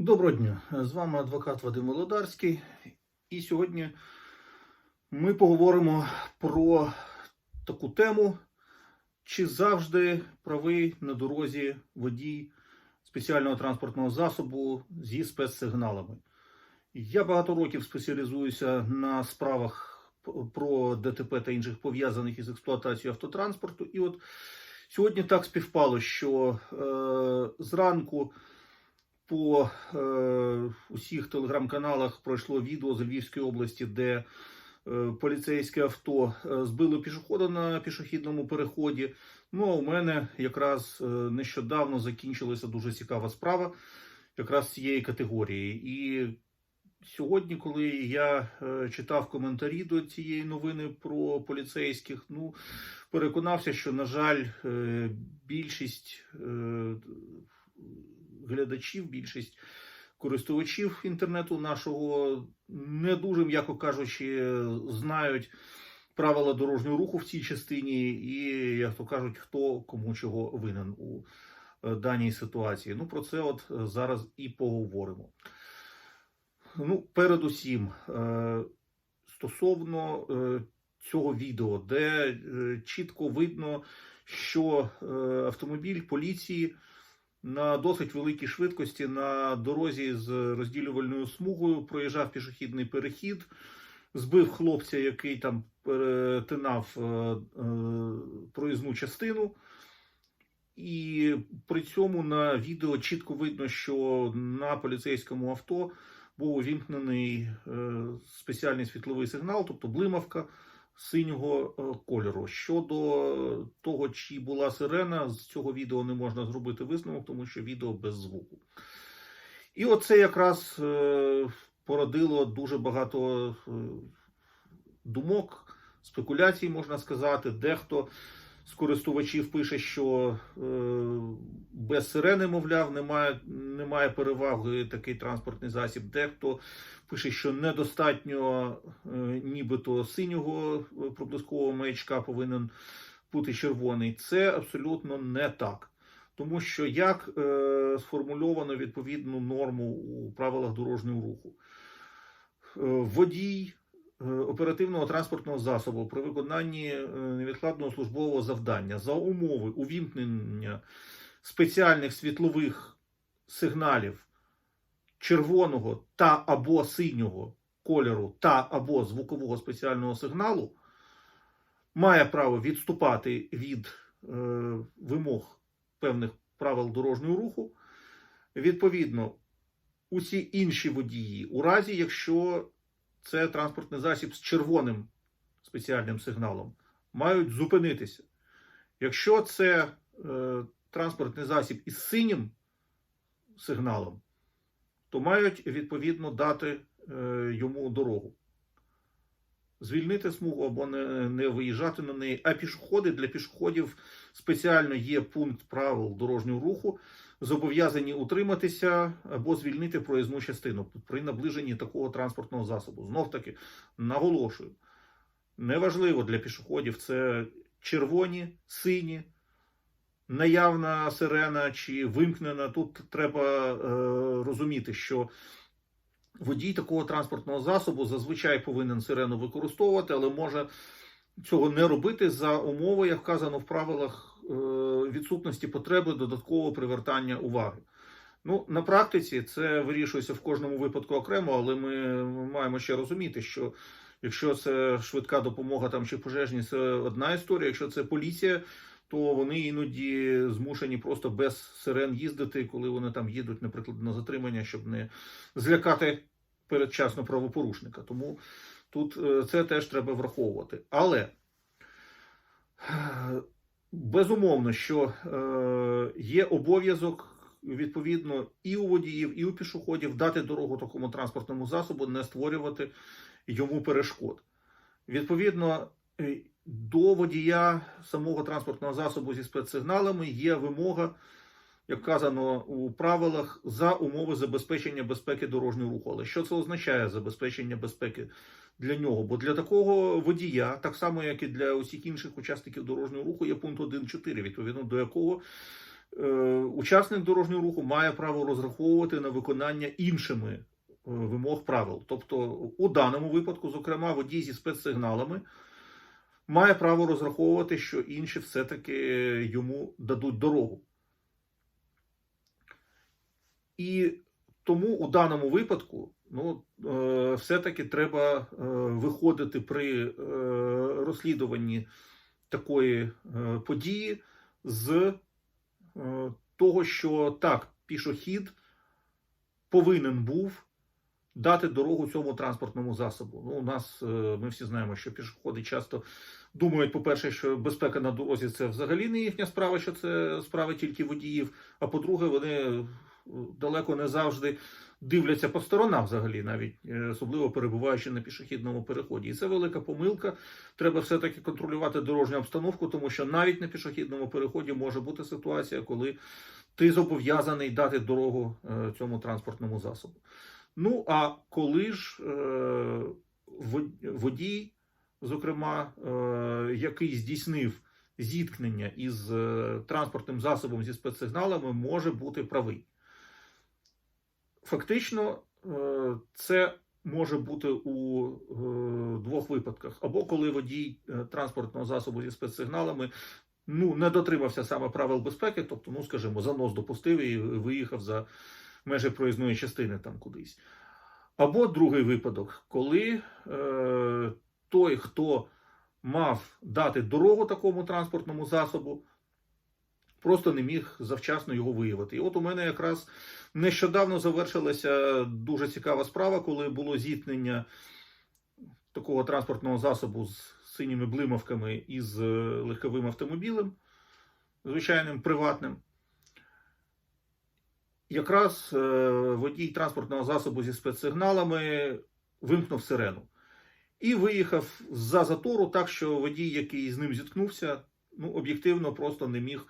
Доброго дня! З вами адвокат Вадим Володарський. І сьогодні ми поговоримо про таку тему, чи завжди правий на дорозі водій спеціального транспортного засобу зі спецсигналами. Я багато років спеціалізуюся на справах про ДТП та інших пов'язаних із експлуатацією автотранспорту. І от сьогодні так співпало, що е, зранку по е, усіх телеграм-каналах пройшло відео з Львівської області, де е, поліцейське авто е, збило пішохода на пішохідному переході. Ну а у мене якраз е, нещодавно закінчилася дуже цікава справа, якраз цієї категорії. І сьогодні, коли я е, читав коментарі до цієї новини про поліцейських, ну переконався, що, на жаль, більшість. Е, глядачів, більшість користувачів інтернету нашого не дуже, м'яко кажучи, знають правила дорожнього руху в цій частині, і, як то кажуть, хто кому чого винен у е, даній ситуації. Ну, про це от е, зараз і поговоримо. Ну, передусім, е, стосовно цього відео, де чітко видно, що автомобіль поліції на досить великій швидкості на дорозі з розділювальною смугою проїжджав пішохідний перехід, збив хлопця, який там перетинав е, е, проїзну частину. І при цьому на відео чітко видно, що на поліцейському авто був увімкнений е, спеціальний світловий сигнал, тобто блимавка синього е, кольору. Щодо того, чи була сирена, з цього відео не можна зробити висновок, тому що відео без звуку. І оце якраз е, породило дуже багато е, думок, спекуляцій, можна сказати. Дехто з користувачів пише, що без сирени, мовляв, немає немає переваги такий транспортний засіб. Дехто пише, що недостатньо е, нібито синього е, проблискового маячка повинен бути червоний. Це абсолютно не так. Тому що як е, сформульовано відповідну норму у правилах дорожнього руху, е, водій е, оперативного транспортного засобу при виконанні е, невідкладного службового завдання за умови увімкнення спеціальних світлових сигналів червоного та або синього кольору та або звукового спеціального сигналу, має право відступати від е, вимог певних правил дорожнього руху. Відповідно, усі інші водії, у разі, якщо це транспортний засіб з червоним спеціальним сигналом, мають зупинитися. Якщо це е, транспортний засіб із синім сигналом, то мають відповідно дати е, йому дорогу. Звільнити смугу або не, не виїжджати на неї. А пішоходи для пішоходів спеціально є пункт правил дорожнього руху, зобов'язані утриматися або звільнити проїзну частину при наближенні такого транспортного засобу. Знов таки наголошую: неважливо для пішоходів це червоні, сині наявна сирена чи вимкнена. Тут треба е, розуміти, що водій такого транспортного засобу зазвичай повинен сирену використовувати, але може цього не робити за умови, як вказано в правилах відсутності потреби додаткового привертання уваги. Ну, на практиці це вирішується в кожному випадку окремо, але ми маємо ще розуміти, що якщо це швидка допомога там чи пожежні, це одна історія. Якщо це поліція, то вони іноді змушені просто без сирен їздити, коли вони там їдуть, наприклад, на затримання, щоб не злякати передчасно правопорушника. Тому тут е, це теж треба враховувати. Але е, безумовно, що е, є обов'язок. Відповідно, і у водіїв, і у пішоходів дати дорогу такому транспортному засобу, не створювати йому перешкод. Відповідно, до водія самого транспортного засобу зі спецсигналами є вимога, як казано у правилах, за умови забезпечення безпеки дорожнього руху. Але що це означає забезпечення безпеки для нього? Бо для такого водія, так само як і для усіх інших учасників дорожнього руху, є пункт 1.4, відповідно до якого е, учасник дорожнього руху має право розраховувати на виконання іншими е, вимог правил. Тобто, у даному випадку, зокрема, водій зі спецсигналами має право розраховувати, що інші все-таки йому дадуть дорогу. І тому у даному випадку ну, е, все-таки треба е, виходити при е, розслідуванні такої події з того, що так, пішохід повинен був дати дорогу цьому транспортному засобу. Ну, у нас ми всі знаємо, що пішоходи часто думають, по-перше, що безпека на дорозі це взагалі не їхня справа, що це справа тільки водіїв. А по-друге, вони далеко не завжди дивляться по сторонам, взагалі, навіть е, особливо перебуваючи на пішохідному переході. І це велика помилка. Треба все-таки контролювати дорожню обстановку, тому що навіть на пішохідному переході може бути ситуація, коли ти зобов'язаний дати дорогу е, цьому транспортному засобу. Ну а коли ж е, водій, зокрема, який здійснив зіткнення із транспортним засобом зі спецсигналами, може бути правий. Фактично, е, це може бути у е, двох випадках: або коли водій е, транспортного засобу зі спецсигналами ну, не дотримався саме правил безпеки, тобто, ну скажімо, занос допустив і виїхав за межі проїзної частини там кудись. Або другий випадок, коли е, той, хто мав дати дорогу такому транспортному засобу, просто не міг завчасно його виявити. І от у мене якраз нещодавно завершилася дуже цікава справа, коли було зіткнення такого транспортного засобу з синіми блимавками із е, легковим автомобілем, звичайним приватним. Якраз е, водій транспортного засобу зі спецсигналами вимкнув сирену і виїхав за затору, так що водій, який з ним зіткнувся, ну, об'єктивно просто не міг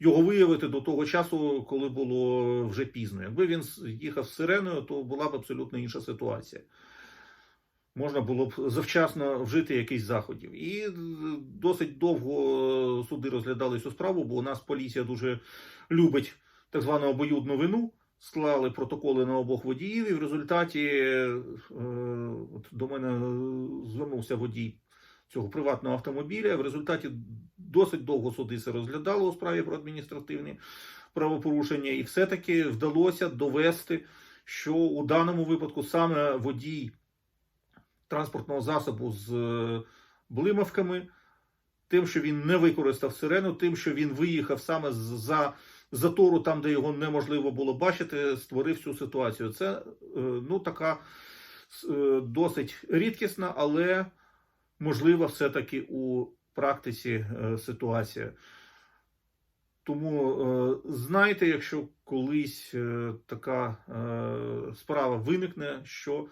його виявити до того часу, коли було вже пізно. Якби він їхав з сиреною, то була б абсолютно інша ситуація. Можна було б завчасно вжити якісь заходів. І е, досить довго суди розглядали цю справу, бо у нас поліція дуже любить так звану обоюдну вину, склали протоколи на обох водіїв, і в результаті е, от до мене звернувся водій цього приватного автомобіля. В результаті досить довго суди це розглядали у справі про адміністративні правопорушення, і все-таки вдалося довести, що у даному випадку саме водій транспортного засобу з е, блимавками, тим, що він не використав сирену, тим, що він виїхав саме за затору, там, де його неможливо було бачити, створив цю ситуацію. Це е, ну, така е, досить рідкісна, але можлива все-таки у практиці е, ситуація. Тому е, знайте, якщо колись е, така справа виникне, що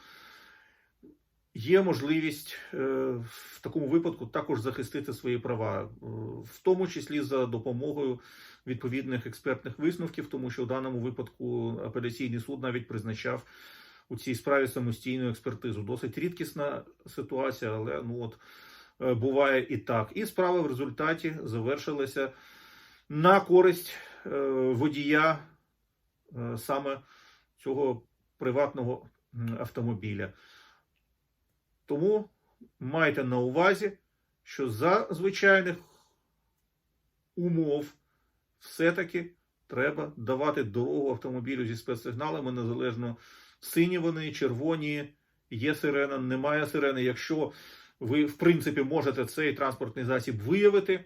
є можливість в такому випадку також захистити свої права, в тому числі за допомогою відповідних експертних висновків, тому що в даному випадку апеляційний суд навіть призначав у цій справі самостійну експертизу. Досить рідкісна ситуація, але ну от е, буває і так. І справа в результаті завершилася на користь е, водія е, саме цього приватного автомобіля. Тому майте на увазі, що за звичайних умов все-таки треба давати дорогу автомобілю зі спецсигналами, незалежно сині вони, червоні, є сирена, немає сирени. Якщо ви, в принципі, можете цей транспортний засіб виявити,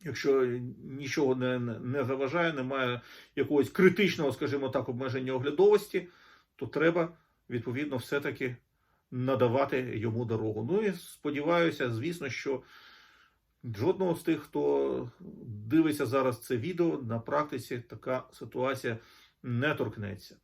якщо нічого не, не- заважає, немає якогось критичного, скажімо так, обмеження оглядовості, то треба відповідно все-таки надавати йому дорогу. Ну і сподіваюся, звісно, що жодного з тих, хто дивиться зараз це відео, на практиці така ситуація не торкнеться.